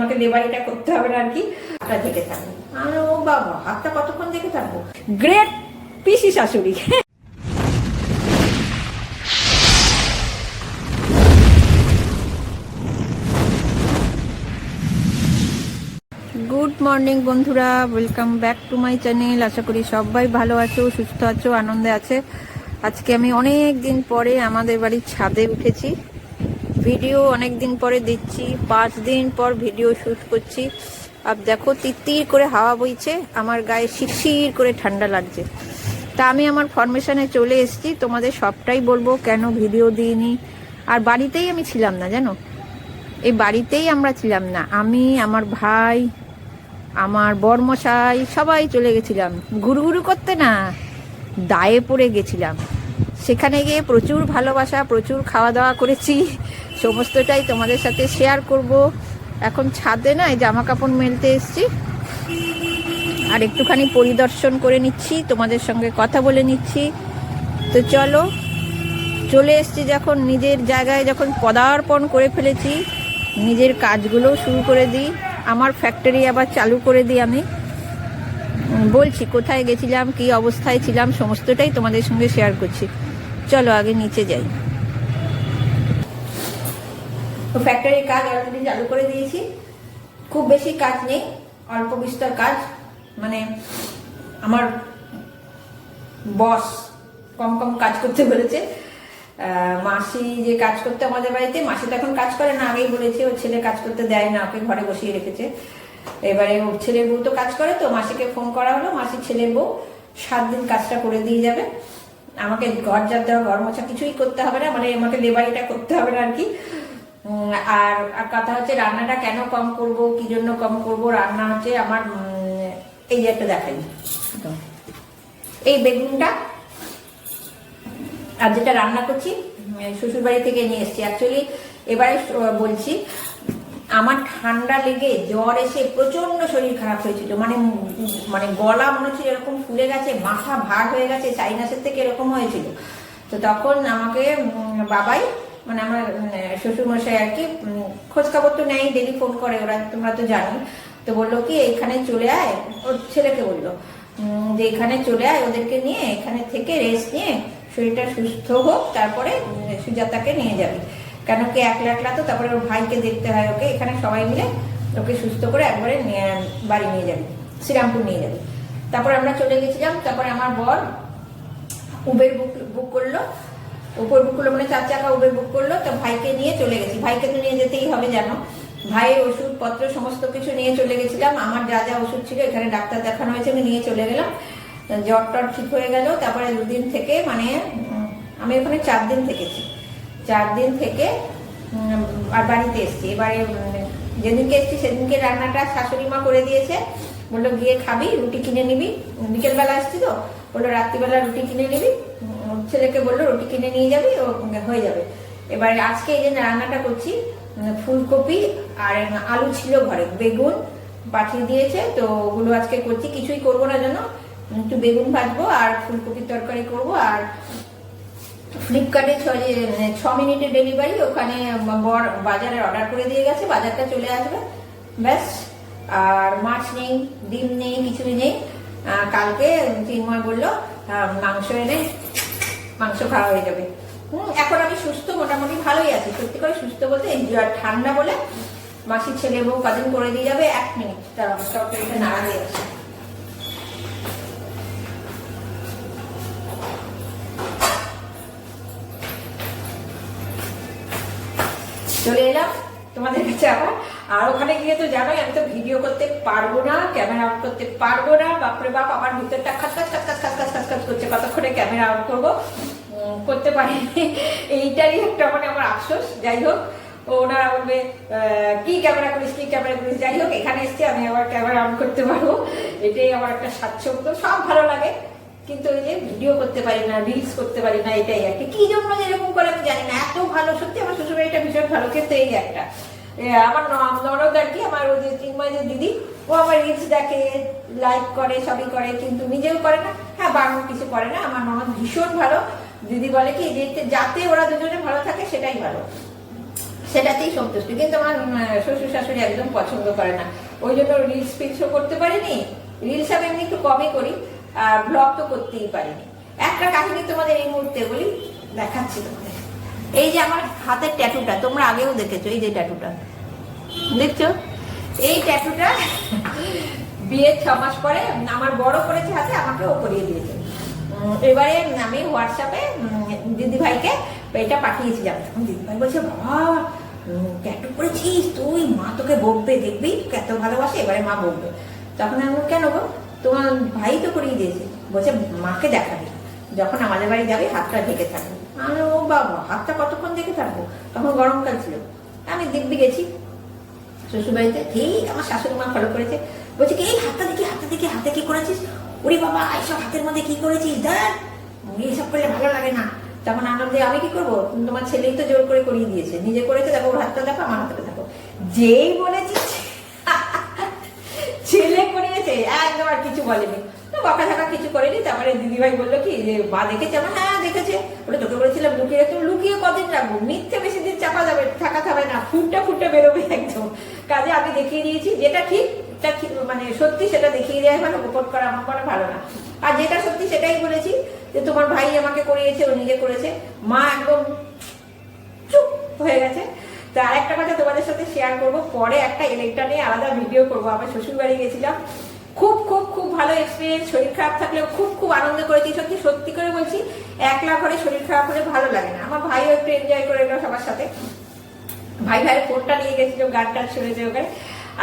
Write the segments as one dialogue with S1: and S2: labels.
S1: আমাকে লেবারিটা করতে হবে না আর কি। হাতটা দেখে থাকব। আর ও বাবা, হাতটা কতক্ষণ দেখে থাকব? গ্রেট পিসি শাশুড়ি। গুড মর্নিং বন্ধুরা। Welcome back to my channel আশা করি সবাই ভালো আছো, সুস্থ আছো, আনন্দে আছে। আজকে আমি অনেক দিন পরে আমাদের বাড়ির ছাদে উঠেছি। ভিডিও অনেক দিন পরে দিচ্ছি, পাঁচ দিন পর ভিডিও শ্যুট করছি। আর দেখো তিত্তির করে হাওয়া বইছে, আমার গায়ে শিরশির করে ঠান্ডা লাগছে। তা আমি আমার ফরমেশনে চলে এসেছি, তোমাদের সবটাই বলব কেন ভিডিও দিইনি। আর বাড়িতেই আমি ছিলাম না, জানো? এই বাড়িতেই আমরা ছিলাম না। আমি, আমার ভাই, আমার বরমশাই, সবাই চলে গেছিলাম। ঘুরু ঘুরু করতে না, দায়ে পড়ে গেছিলাম। সেখানে গিয়ে প্রচুর ভালোবাসা, প্রচুর খাওয়া দাওয়া করেছি। সমস্তটাই তোমাদের সাথে শেয়ার করব। এখন ছাদে না জামা কাপড় মেলতে এসছি। আর একটুখানি পরিদর্শন করে নিচ্ছি, তোমাদের সঙ্গে কথা বলে নিচ্ছি। তো চলো, চলে এসছি যখন, নিজের জায়গায় যখন পদার্পণ করে ফেলেছি, নিজের কাজগুলো শুরু করে দিই। আমার ফ্যাক্টরি আবার চালু করে দিই আমি। বলছি কোথায় গেছিলাম, কি অবস্থায় ছিলাম, সমস্তটাই তোমাদের সঙ্গে শেয়ার করছি। চলো আগে নিচে যাই। তো ফ্যাক্টরির কাজ অলরেডি চালু করে দিয়েছি। খুব বেশি কাজ নেই, অল্প বিস্তর কাজ। মানে আমার বস কম কম কাজ করতে বলেছে। মাসি যে কাজ করতে আমাদের বাড়িতে, মাসি তো এখন কাজ করে না, আগেই বলেছে, ওর ছেলে কাজ করতে দেয় না, ওকে ঘরে বসিয়ে রেখেছে। এবারে ওর ছেলের বউ তো কাজ করে, তো মাসিকে ফোন করা হলো মাসির ছেলের বউ সাত দিন কাজটা করে দিয়ে যাবে। আমাকে ঘর দেওয়া, ঘর মোছা কিছুই করতে হবে না মানে আমাকে লেবারিটা করতে হবে না আর কি। আর আর কথা হচ্ছে রান্নাটা কেন কম করব, কি জন্য কম করব, রান্না হচ্ছে আমার এই একটা দেখাই। এই বেগুনটা, আর যেটা রান্না করছি শ্বশুরবাড়ি থেকে নিয়ে এসেছি। অ্যাকচুয়ালি এবারে বলছি, আমার ঠান্ডা লেগে জ্বর এসে প্রচণ্ড শরীর খারাপ হয়েছিল। মানে মানে গলা মনে হচ্ছে এরকম ফুলে গেছে, মাথা ভার হয়ে গেছে চাইনাসের থেকে এরকম হয়েছিল। তো তখন আমাকে বাবাই মানে আমার শ্বশুর মশাই আর কি উম, খোঁজ খবর তো নেই ডেলি ফোন করে ওরা তোমরা তো জানো তো বলল কি এখানে চলে আয়। ওর ছেলেকে বলল যে এখানে চলে আয় ওদেরকে নিয়ে এখানে থেকে রেস্ট নিয়ে শরীরটা সুস্থ হোক তারপরে সুজাতাকে নিয়ে যাবি। কেন কি একলা একলা তো তারপরে ওর ভাইকে দেখতে হয় ওকে এখানে সবাই মিলে ওকে সুস্থ করে একবারে নিয়ে- বাড়ি নিয়ে যাবি শ্রীরামপুর নিয়ে যাবি। তারপরে আমরা চলে গেছিলাম তারপরে আমার বর উবের বুক বুক করল উপর বুক করল মানে চার চাকা উবের বুক করল, তো ভাইকে নিয়ে চলে গেছি। ভাইকে তো নিয়ে যেতেই হবে জানো। ভাইয়ের ওষুধপত্র, সমস্ত কিছু নিয়ে চলে গেছিলাম। আমার যা যা ওষুধ ছিল, এখানে ডাক্তার দেখানো হয়েছে, আমি নিয়ে চলে গেলাম। জ্বর টর ঠিক হয়ে গেল। তারপরে দুদিন থেকে মানে আমি ওখানে চার দিন থেকেছি। চার দিন থেকে আর বাড়িতে এসেছি। এবারে যেদিনকে এসেছি, সেদিনকে রান্নাটা শাশুড়ি মা করে দিয়েছে। বলল, গিয়ে খাবি, রুটি কিনে নিবি। বিকেলবেলা আসছি তো। বলল, রাত্রিবেলা রুটি কিনে নিবি। ছেলেকে বলল, রুটি কিনে নিয়ে যাবি ও হয়ে যাবে। এবার আজকে এই যে রান্নাটা করছি ফুলকপি আর আলু ছিল ঘরে, বেগুন পাঠিয়ে দিয়েছে, তো ওগুলো আজকে করছি, কিছুই করব না যেন। একটু বেগুন ভাজবো আর ফুলকপির তরকারি করব আর ফ্লিপকার্টে ছ ছ মিনিটের ডেলিভারি, ওখানে বর বাজারে অর্ডার করে দিয়ে গেছে, বাজারটা চলে আসবে, ব্যাস। আর মাছ নেই, ডিম নেই কিছুই নেই। কালকে চিন্ময় বলল মাংস এনে মাংস খাওয়া হয়ে যাবে। হম, এখন আমি সুস্থ, মোটামুটি ভালোই আছি। সত্যি করে সুস্থ বলতে জ্বর ঠান্ডা বলে মাসির ছেলে বউ কদিন করে দিয়ে যাবে, এক মিনিট তার অবস্থা নাড়া দিয়ে আসে। চলে এলাম তোমাদের কাছে আবার। আর ওখানে গিয়ে তো জানোই, আমি তো ভিডিও করতে পারব না ক্যামেরা অন করতে পারব না। বাপরে বাপ, আমার ভিতরটা খাস খাস খাস খাস খাস খাস খাস করছে। কতক্ষণে ক্যামেরা অন করব? করতে পারি এইটারই একটা মানে আমার আফসোস। যাই হোক ওনারা বলবে কি ক্যামেরা করিস, কি ক্যামেরা করিস? যাই হোক, এখানে এসছি, আমি আবার ক্যামেরা অন করতে পারব। এটাই আমার একটা স্বাচ্ছন্দ্য। সব ভালো লাগে, কিন্তু ওই যে ভিডিও করতে পারি না রিলস করতে পারি না, এটাই আর কি। জন্য এরকম করে আমি জানি না, এত ভালো, সত্যি আমার শ্বশুরবাড়িটা ভীষণ ভালো কিন্তু এই একটা। আমার ন- ননদ আর কি, আমার ওই যে চিন্ময় যে দিদি, ও আমার রিলস দেখে লাইক করে, সবই করে, কিন্তু নিজেও করে না। হ্যাঁ বাড়ানোর কিছু করে না, আমার ননদ ভীষণ ভালো। দিদি বলে কি যাতে ওরা দুজনে ভালো থাকে, সেটাই ভালো। সেটাতেই সন্তুষ্ট। কিন্তু আমার শ্বশুর শাশুড়ি একদম পছন্দ করে না। ওই জন্য রিলস ফিলসও করতে পারিনি। রিলস আমি এমনি একটু কমই করি। আর ব্লগ তো করতেই পারিনি। একটা কাহিনী তোমাদের এই মুহূর্তে বলি, দেখাচ্ছি তোমাদের। এই যে আমার হাতের ট্যাটুটা তোমরা আগেও দেখেছ, এই যে ট্যাটুটা দেখছ? এই ট্যাটুটা বিয়ের ছ মাস পরে আমার বড় করেছে হাতে আমাকেও করিয়ে দিয়েছে। এবারে আমি হোয়াটসঅ্যাপে দিদি ভাইকে এটা পাঠিয়েছিলাম তখন দিদি ভাই বলছে, বাবা ট্যাটু করেছিস তুই? মা তোকে বকবে, দেখবি? তোকে এত ভালোবাসে, এবারে মা বকবে। তখন আমি কেন গো? তোমার ভাই তো করিয়ে দিয়েছে। বলছে, মাকে দেখাবি। যখন আমাদের বাড়ি যাবে, হাতটা ঢেকে থাকবে। আমি ও বাবা, হাতটা কতক্ষণ দেখে থাকব? তখন গরমকাল ছিল। আমি দিব্যি গেছি শ্বশুরবাড়িতে, ঠিক আমার শাশুড়ি মা ফলো করেছে। বলছে, কি, এই হাতটা দেখি হাতটা দেখি, হাতে কি করেছিস? ওরে বাবা, এইসব হাতের মধ্যে কি করেছিস? দেখ এইসব করলে ভালো লাগে না। তখন আনন্দে আমি কি করব? তোমার ছেলেই তো জোর করে করিয়ে দিয়েছে। নিজে করেছে, দেখো, ওর হাতটা দেখো, আমার হাতটা দেখো। যেই বলেছিস ছেলে করিয়েছে, একদম আর কিছু বলেনি। বকা থাকা কিছু করেনি। তারপরে দিদিভাই বলল কি, যে, মা দেখেছে? আমার হ্যাঁ দেখেছে। বলে, তোকে বলেছিলাম লুকিয়ে রাখতে লুকিয়ে কদিন রাখব? মিথ্যে বেশি দিন চাপা যাবে, থাকা যাবে না ফুটটা ফুটটা বেরোবে একদম। কাজে আমি দেখিয়ে দিয়েছি, যেটা ঠিক তা মানে সত্যি সেটা দেখিয়ে দেওয়া ভালো গোপন করা আমার করা ভালো না। আর যেটা সত্যি সেটাই বলেছি যে তোমার ভাই আমাকে করিয়েছে, ও নিজে করেছে। মা একদম চুপ হয়ে গেছে। তো আর একটা কথা তোমাদের সাথে শেয়ার করব। পরে একটা ইলেকট্রা নিয়ে আলাদা ভিডিও করব। আমার শ্বশুর বাড়ি গেছিলাম। খুব খুব খুব ভালো এক্সপিরিয়েন্স শরীর খারাপ থাকলেও খুব খুব আনন্দ করেছি। সত্যি সত্যি করে বলছি, একলা ঘরে শরীর খারাপ হলে ভালো লাগে না। আমার ভাইও একটু এনজয় করে সবার সাথে। ভাই ভাইয়ের ফোনটা নিয়ে গেছিল, গান টান শুনেছে ওখানে।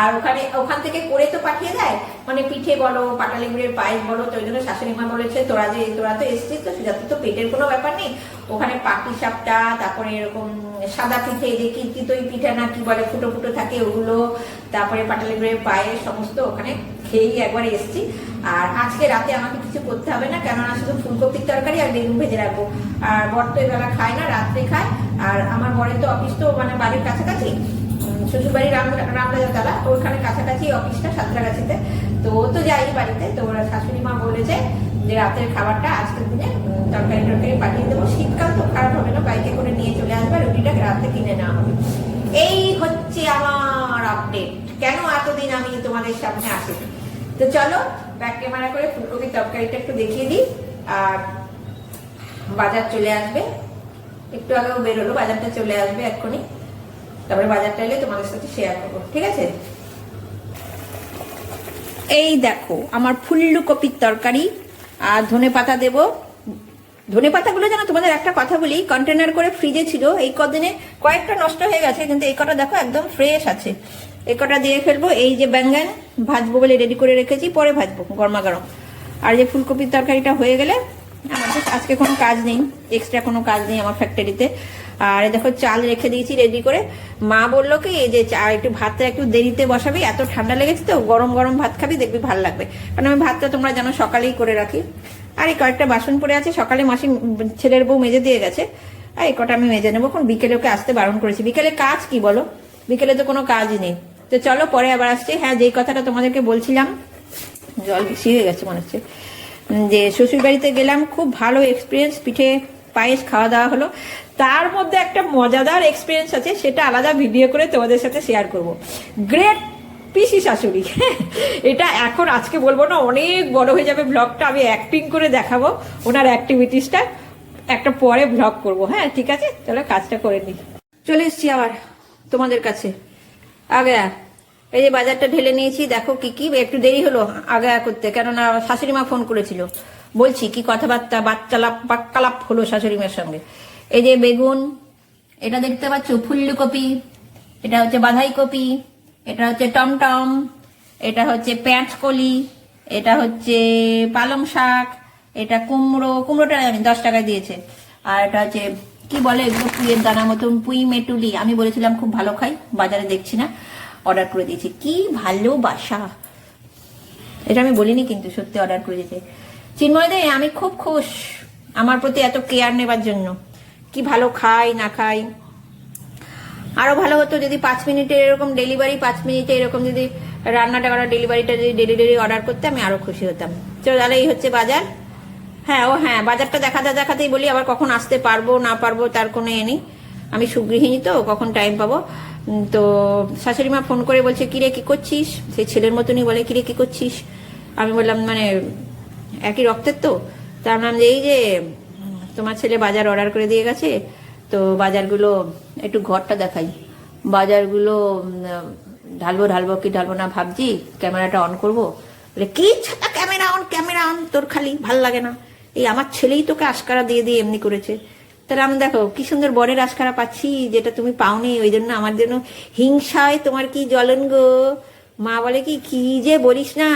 S1: আর ওখানে, ওখান থেকে করে তো পাঠিয়ে দেয়। মানে পিঠে বলো পাটালি পায়েস বলো, তো ওই জন্য শাশুড়ি মা বলেছে, তোরা যে, তোরা তো এসছিস, তো যাতে তো পেটের কোনো ব্যাপার নেই। ওখানে পাটি সাপটা, তারপরে এরকম সাদা পিঠে, যে কি চিতই পিঠা না, কি বলে, ফুটো ফুটো থাকে ওগুলো, তারপরে পাটালি গুড়ের সমস্ত ওখানে খেয়েই একবার এসছি। আর আজকে রাতে আমাকে কিছু করতে হবে না, কেননা শুধু ফুলকপির তরকারি আর বেগুন ভেজে রাখব। আর বর তো এবেলা খায় না, রাত্রে খায়। আর আমার বরের তো অফিস তো মানে বাড়ির কাছাকাছি। শ্বশুরবাড়ি রাম রামরাজাতলা ওখানে কাছাকাছি অফিসটা, সাঁতরাগাছিতে। তো ও তো যাই বাড়িতে, তো ওরা শাশুড়ি মা বলেছে যে রাতের খাবারটা আজকের দিনে তরকারি টরকারি পাঠিয়ে দেবো। শীতকাল তো খারাপ হবে না, বাইকে করে নিয়ে চলে আসবে রুটিটা রাতে কিনে নেওয়া হবে। এই হচ্ছে আমার আপডেট কেন এতদিন আমি তোমাদের সামনে আসি তো চলো ব্যাক ক্যামেরা করে ফুলকপির তরকারিটা একটু দেখিয়ে দিই। আর বাজার চলে আসবে। একটু আগেও বেরোলো, বাজারটা চলে আসবে এক্ষুনি। তারপরে বাজারটা এলে তোমাদের সাথে শেয়ার করব, ঠিক আছে? এই দেখো, আমার ফুল্লু কপির তরকারি, আর ধনে পাতা দেবো। ধনে পাতাগুলো যেন তোমাদের একটা কথা বলি কন্টেনার করে ফ্রিজে ছিল, এই কদিনে কয়েকটা নষ্ট হয়ে গেছে, কিন্তু এই কটা দেখো একদম ফ্রেশ আছে। এই কটা দিয়ে ফেলব, এই যে ব্যাঙ্গান, ভাজবো বলে রেডি করে রেখেছি, পরে ভাজবো, গরমা গরম। আর যে ফুলকপির তরকারিটা হয়ে গেলে আমাদের আজকে কোনো কাজ নেই এক্সট্রা কোনো কাজ নেই আমার ফ্যাক্টরিতে আর দেখো, চাল রেখে দিয়েছি রেডি করে। মা বলল কি যে একটু ভাতটা একটু দেরিতে বসাবি, এত ঠান্ডা লেগেছে তো, গরম গরম ভাত খাবি, দেখবি ভালো লাগবে। কারণ আমি ভাতটা তোমরা জানো সকালেই করে রাখি। আর এই কয়েকটা বাসন পড়ে আছে, সকালে মাসি ছেলের বউ মেজে দিয়ে গেছে। আর এই কটা আমি মেজে নেব, এখন বিকেলে ওকে আসতে বারণ করেছি। বিকেলে কাজ কি বলো? বিকেলে তো কোনো কাজই নেই। তো চলো, পরে আবার আসছি। হ্যাঁ যেই কথাটা তোমাদেরকে বলছিলাম, জল বেশি হয়ে গেছে মনে হচ্ছে। যে শ্বশুর বাড়িতে গেলাম, খুব ভালো এক্সপিরিয়েন্স পিঠে, পায়েস খাওয়া দাওয়া হলো। তার মধ্যে একটা মজাদার এক্সপিরিয়েন্স আছে, সেটা আলাদা ভিডিও করে তোমাদের সাথে শেয়ার করব। গ্রেট পিসি শাশুড়ি। এটা এখন আজকে বলব না, অনেক বড় হয়ে যাবে ব্লগটা আমি অ্যাক্টিং করে দেখাবো ওনার অ্যাক্টিভিটিসটা একটা পরে ব্লগ করব হ্যাঁ ঠিক আছে? চলো কাজটা করে নিই। চলে এসছি আবার তোমাদের কাছে। আগে এই যে বাজারটা ঢেলে নিয়েছি, দেখো কি কি, একটু দেরি হলো আগে করতে, কেননা শাশুড়ি মা ফোন করেছিল। বলছি, কি কথাবার্তা, বাচ্চালাপ বাক্কালাপ হলো শাশুড়ি মার সঙ্গে। এই যে বেগুন, এটা দেখতে পাচ্ছ ফুলকপি এটা হচ্ছে বাধাই কপি, এটা হচ্ছে টমটম, এটা হচ্ছে কলি, এটা হচ্ছে পালং শাক, এটা কুমড়ো, কুমড়োটা আমি দশ টাকায় দিয়েছে। আর এটা হচ্ছে, কি বলে এগুলো, পুইয়ের দানা মতন, পুঁই মেটুলি, আমি বলেছিলাম খুব ভালো খাই, বাজারে দেখছি না অর্ডার করে দিয়েছি। কি ভালোবাসা। এটা আমি বলিনি কিন্তু সত্যি অর্ডার করে দিয়েছে। চিন্ময় দে, আমি খুব খুশ আমার প্রতি এত কেয়ার নেবার জন্য। কি ভালো খাই, না খাই। আরও ভালো হতো যদি পাঁচ মিনিটের এরকম ডেলিভারি পাঁচ মিনিটে এরকম যদি রান্নাটা করা ডেলিভারিটা যদি ডেলি ডেলি অর্ডার করতে, আমি আরও খুশি হতাম। চলো তাহলে এই হচ্ছে বাজার। হ্যাঁ ও হ্যাঁ বাজারটা দেখাতে দেখাতেই বলি, আবার কখন আসতে পারব, না পারব, তার কোনো এ নেই। আমি সুগৃহিণী তো, কখন টাইম পাবো? তো শাশুড়ি মা ফোন করে বলছে, কিরে, কি করছিস? সেই ছেলের মতনই বলে, কিরে, কি করছিস? আমি বললাম মানে একই রক্তের তো? তার নাম এই যে তোমার ছেলে বাজার অর্ডার করে দিয়ে গেছে, তো বাজারগুলো একটু ঘরটা দেখাই। বাজারগুলো ঢালবো ঢালবো কি ঢালবো না ভাবছি, ক্যামেরাটা অন করব। বলে কি ছাতা ক্যামেরা অন ক্যামেরা অন তোর খালি ভালো লাগে না। এই আমার ছেলেই তোকে আশকারা দিয়ে দিয়ে এমনি করেছে। তাহলে আমি দেখো, কি সুন্দর বরের আশকারা পাচ্ছি, যেটা তুমি পাওনি, ওই জন্য আমার জন্য হিংসায় তোমার কি জ্বলন গো? মা বলে কি কি যে বলিস না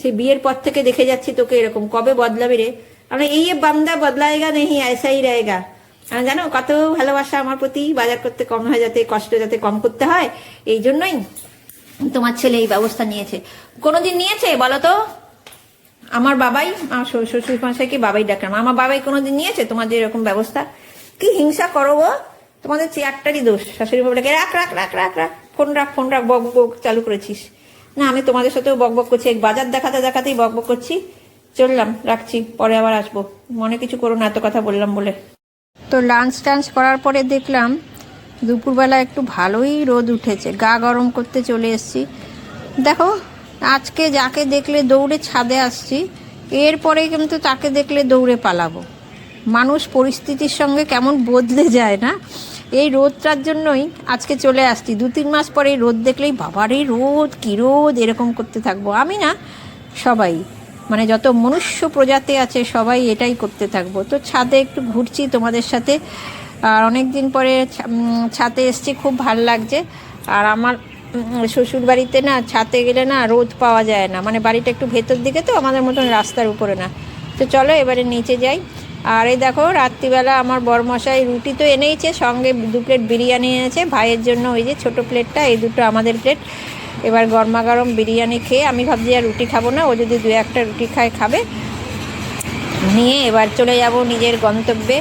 S1: সে বিয়ের পর থেকে দেখে যাচ্ছি তোকে এরকম। কবে বদলাবে রে? আমি এই বান্দা বদলায়গা নেই এসাই রয়েগা। আমি জানো, কত ভালোবাসা আমার প্রতি, বাজার করতে কম হয় যাতে, কষ্ট যাতে কম করতে হয়, এই জন্যই তোমার ছেলে এই ব্যবস্থা নিয়েছে। কোনোদিন নিয়েছে, বলো তো? আমার বাবাই, আমার শ্বশুর মশাইকে বাবাই ডাকলাম আমার বাবাই কোনোদিন নিয়েছে তোমাদের এরকম ব্যবস্থা? কি হিংসা করো তোমাদের চেয়ারটারই দোষ। শাশুড়ি বাবাকে রাখ রাখ রাখ রাখ রাখ, ফোন রাখ ফোন রাখ, বক বক, চালু করেছিস। না, আমি তোমাদের সাথেও বক বক করছি, এক বাজার দেখাতে দেখাতেই বক বক করছি। চললাম, রাখছি, পরে আবার আসব। মনে কিছু করো না, এত কথা বললাম বলে। তো লাঞ্চ টাঞ্চ করার পরে দেখলাম, দুপুরবেলা একটু ভালোই রোদ উঠেছে, গা গরম করতে চলে এসেছি। দেখো, আজকে যাকে দেখলে দৌড়ে ছাদে আসছি, এরপরে কিন্তু তাকে দেখলে দৌড়ে পালাবো। মানুষ পরিস্থিতির সঙ্গে কেমন বদলে যায় না? এই রোদটার জন্যই আজকে চলে আসছি। দু তিন মাস পরে রোদ দেখলেই, বাবারে রোদ, কী রোদ, এরকম করতে থাকব। আমি না, সবাই মানে যত মনুষ্য প্রজাতি আছে সবাই এটাই করতে থাকব। তো ছাদে একটু ঘুরছি তোমাদের সাথে। আর অনেক দিন পরে ছা- উম, ছাদে এসছি খুব ভালো লাগছে। আর আমার শ্বশুর বাড়িতে না ছাতে গেলে না রোদ পাওয়া যায় না। মানে বাড়িটা একটু ভেতর দিকে তো আমাদের মতন রাস্তার উপরে না। তো চলো এবারে নিচে যাই। আর এই দেখো রাত্রিবেলা আমার বরমশাই রুটি তো এনেইছে সঙ্গে দু প্লেট বিরিয়ানি এনেছে। ভাইয়ের জন্য ওই যে ছোট প্লেটটা এই দুটো আমাদের প্লেট। এবার গরমা গরম বিরিয়ানি খেয়ে আমি ভাবছি আর রুটি খাব না, ও যদি দু একটা রুটি খায়, খাবে। নিয়ে এবার চলে যাব নিজের গন্তব্যে।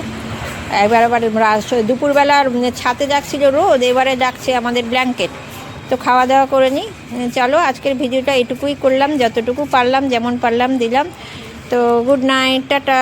S1: এবার আবার দুপুরবেলার ছাতে যাচ্ছিল রোদ, এবারে ডাকছে আমাদের ব্ল্যাঙ্কেট। তো খাওয়া দাওয়া করে নিই। চলো, আজকের ভিডিওটা এটুকুই করলাম, যতটুকু পারলাম, যেমন পারলাম দিলাম। তো, গুড নাইট, টাটা।